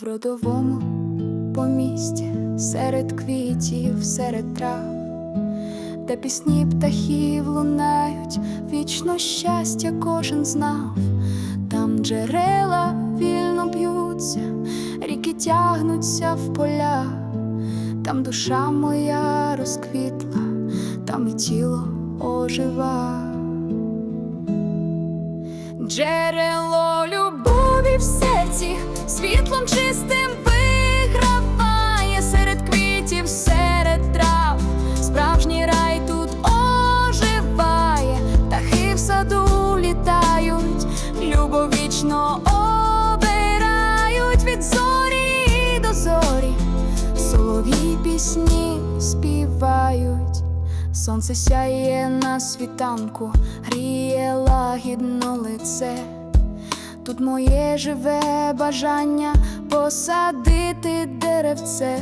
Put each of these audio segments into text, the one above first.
В родовому помісті серед квітів, серед трав, де пісні птахів лунають, вічно щастя кожен знав, там джерела вільно б'ються, ріки тягнуться в поля, там душа моя розквітла, там і тіло ожива. Джерело любові в серці, світлом чистим виграває серед квітів, серед трав, справжній рай тут оживає, птахи в саду літають, любов вічно обирають від зорі до зорі, солов'ї пісні співають. Сонце сяє на світанку, гріє лагідно лице. Тут моє живе бажання посадити деревце.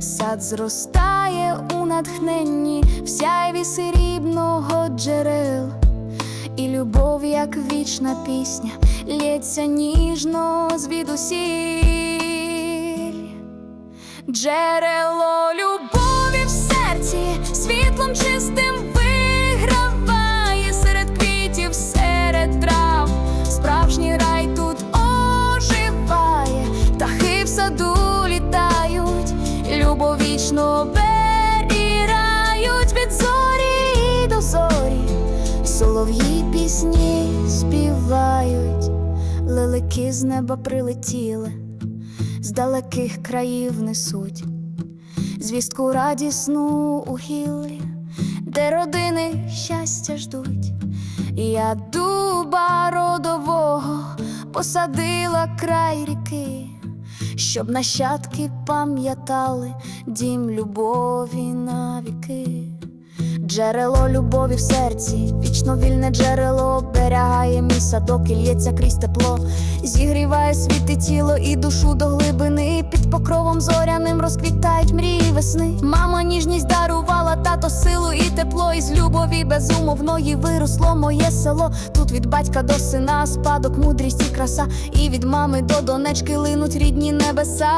Сад зростає у натхненні в сяйві срібного джерел. І любов, як вічна пісня, лється ніжно звідусіль. Джерело вічно оберігають від зорі до зорі, солов'ї пісні співають, лелики з неба прилетіли з далеких країв несуть. Звістку радісну у гіллі, де родини щастя ждуть. Я дуба родового посадила край ріки, щоб нащадки пам'ятали дім любові навіки. Джерело любові в серці, вічно вільне джерело оберігає мій садок і лється крізь тепло, зігріває світ і тіло і душу до глибини. Під покровом зоряним розквітають мрії весни. Мама ніжність дарувала тато силу і тепло. Із любові безумовної виросло моє село. Тут від батька до сина спадок, мудрість і краса. І від мами до донечки линуть рідні небеса.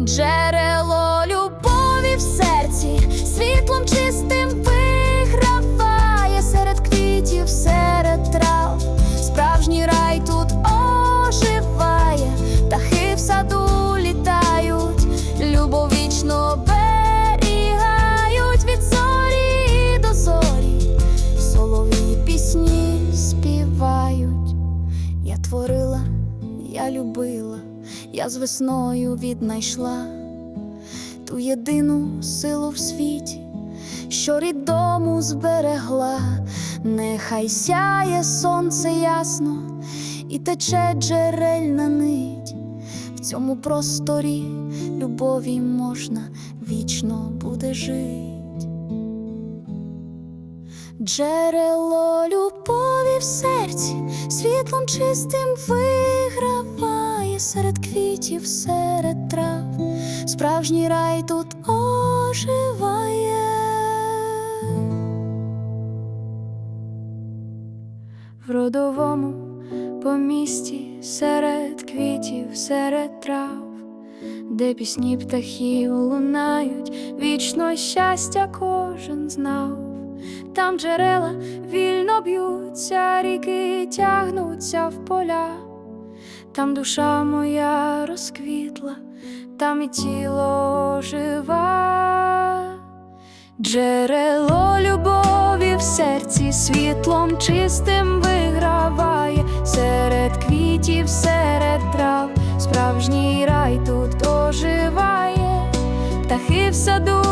Джерело світлом чистим виграває серед квітів, серед трав, справжній рай тут оживає, птахи в саду літають, любов вічно оберігають від зорі до зорі, солов'ї пісні співають. Я творила, я любила, я з весною віднайшла ту єдину силу в світі, що рідому зберегла, нехай сяє сонце ясно і тече джерельна нить. В цьому просторі любові можна вічно буде жить. Джерело любові в серці, світлом чистим виграває серед квітів, серед трав, справжній рай тут оживає. В родовому помісті серед квітів, серед трав, де пісні птахів лунають, вічно щастя кожен знав. Там джерела вільно б'ються, ріки тягнуться в поля, там душа моя розквітла, там і тіло жива, джерело любові в серці світлом чистим серед квітів, серед трав, справжній рай тут оживає, птахи в саду